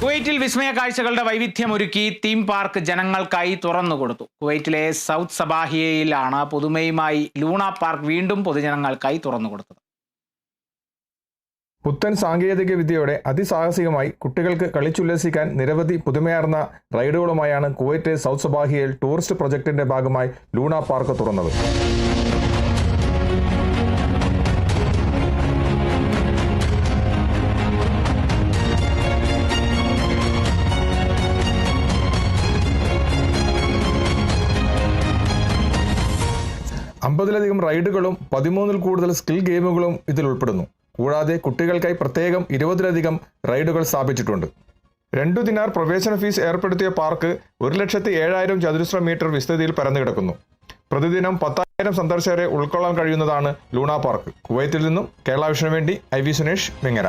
കുവൈറ്റിൽ വിസ്മയ കാഴ്ചകളുടെ വൈവിധ്യമൊരുക്കി theme park ജനങ്ങൾക്കായി തുറന്നുകൊടുത്തു കുവൈറ്റിലെ സൗത്ത് സബാഹിയയിലാണ് പുതുമയുമായി ലൂണ പാർക്ക് വീണ്ടും പൊതുജനങ്ങൾക്കായി തുറന്നുകൊടുത്തത് പുത്തൻ സാങ്കേതിക വിദ്യയോടെ അതിസാഹസികമായി കുട്ടികൾക്ക് കളിച്ചുല്ലസിക്കാൻ നിരവധി പുതുമയാർന്ന റൈഡുകളുമായാണ് കുവൈറ്റ് സൗത്ത് സബാഹിയയിൽ ടൂറിസ്റ്റ് പ്രൊജക്ടിന്റെ ഭാഗമായി ലൂണ പാർക്ക് തുറന്നത്. അമ്പതിലധികം റൈഡുകളും പതിമൂന്നിൽ കൂടുതൽ സ്കിൽ ഗെയിമുകളും ഇതിൽ ഉൾപ്പെടുന്നു. കൂടാതെ കുട്ടികൾക്കായി പ്രത്യേകം ഇരുപതിലധികം റൈഡുകൾ സ്ഥാപിച്ചിട്ടുണ്ട്. രണ്ടു ദിനാർ പ്രവേശന ഫീസ് ഏർപ്പെടുത്തിയ പാർക്ക് ഒരു ലക്ഷത്തി ഏഴായിരം ചതുരശ്ര മീറ്റർ വിസ്തൃതിയിൽ പരന്നു കിടക്കുന്നു. പ്രതിദിനം പത്തായിരം സന്ദർശകരെ ഉൾക്കൊള്ളാൻ കഴിയുന്നതാണ് ലൂണ പാർക്ക്. കുവൈത്തിൽ നിന്നും കേരള വിഷനു വേണ്ടി ഐ വി സുനേഷ് വെങ്ങര